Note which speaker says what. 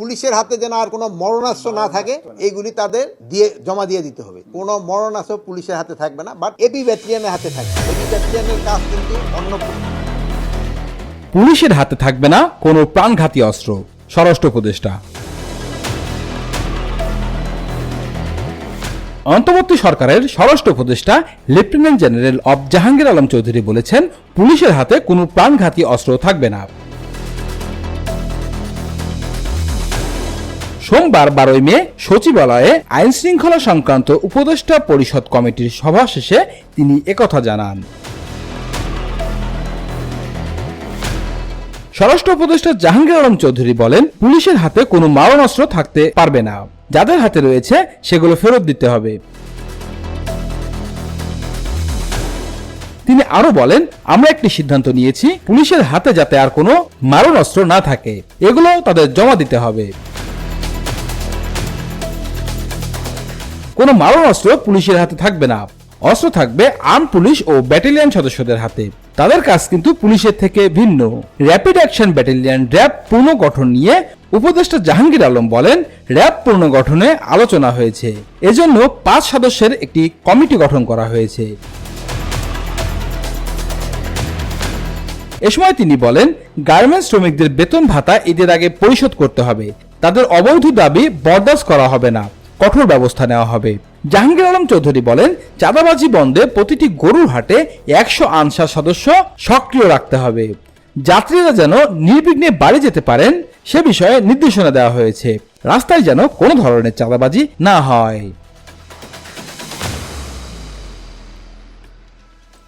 Speaker 1: পুলিশের হাতে যেন আর কোনো মরণাস্ত্র না থাকে এইগুলি তাদের দিয়ে জমা দিয়ে দিতে হবে। কোনো মরণাস্ত্র পুলিশের হাতে থাকবে না বাট এপি ব্যাটালিয়ানের হাতে থাকবে। এপি ব্যাটালিয়ানের কাজ কিন্তু অন্য
Speaker 2: পুলিশের হাতে থাকবে না কোনো প্রাণঘাতী অস্ত্র স্বরাষ্ট্র উপদেষ্টা। অন্তর্বর্তী সরকারের স্বরাষ্ট্র উপদেষ্টা লেফটেন্যান্ট জেনারেল অব জাহাঙ্গীর আলম চৌধুরী বলেছেন পুলিশের হাতে কোনো প্রাণঘাতী অস্ত্র থাকবে না। সোমবার বারোই মে সচিবালয়ে আইন শৃঙ্খলা সংক্রান্ত উপদেষ্টা পরিষদ কমিটির সভা শেষে তিনি একথা জানান। স্বরাষ্ট্র উপদেষ্টা জাহাঙ্গীর আলম চৌধুরী বলেন, পুলিশের হাতে কোনো মারণাস্ত্র থাকতে পারবে না। যাদের হাতে রয়েছে, সেগুলো ফেরত দিতে হবে। তিনি আরও বলেন, আমরা একটি সিদ্ধান্ত নিয়েছি, পুলিশের হাতে যাতে আর কোনো মারণাস্ত্র না থাকে, এগুলো তাদের জমা দিতে হবে। কোনো মারণাস্ত্র পুলিশের হাতে থাকবে না। অস্ত্র থাকবে আর্ম পুলিশ ও ব্যাটালিয়ন সদস্যদের হাতে। তাদের কাজ কিন্তু পুলিশের থেকে ভিন্ন। র্যাপিড অ্যাকশন ব্যাটালিয়ন র্যাব পুনর্গঠন নিয়ে উপদেষ্টা জাহাঙ্গীর আলম বলেন র্যাব পুনর্গঠনে আলোচনা হয়েছে। এজন্য পাঁচ সদস্যের একটি কমিটি গঠন করা হয়েছে। এ সময় তিনি বলেন, গার্মেন্টস শ্রমিকদের বেতন ভাতা ঈদের আগে পরিশোধ করতে হবে। তাদের অবৈধ দাবি বরদাস্ত করা হবে না। কঠোর ব্যবস্থা নেওয়া হবে। জাহাঙ্গীর আলম চৌধুরী বলেন, চাঁদাবাজি বন্ধে প্রতিটি গরুর হাটে একশো আনসার সদস্য সক্রিয় রাখতে হবে। যাত্রীরা যেন নির্বিঘ্নে বাড়ি যেতে পারেন, সে বিষয়ে নির্দেশনা দেওয়া হয়েছে। রাস্তায় যেন কোনো ধরনের চাঁদাবাজি না হয়।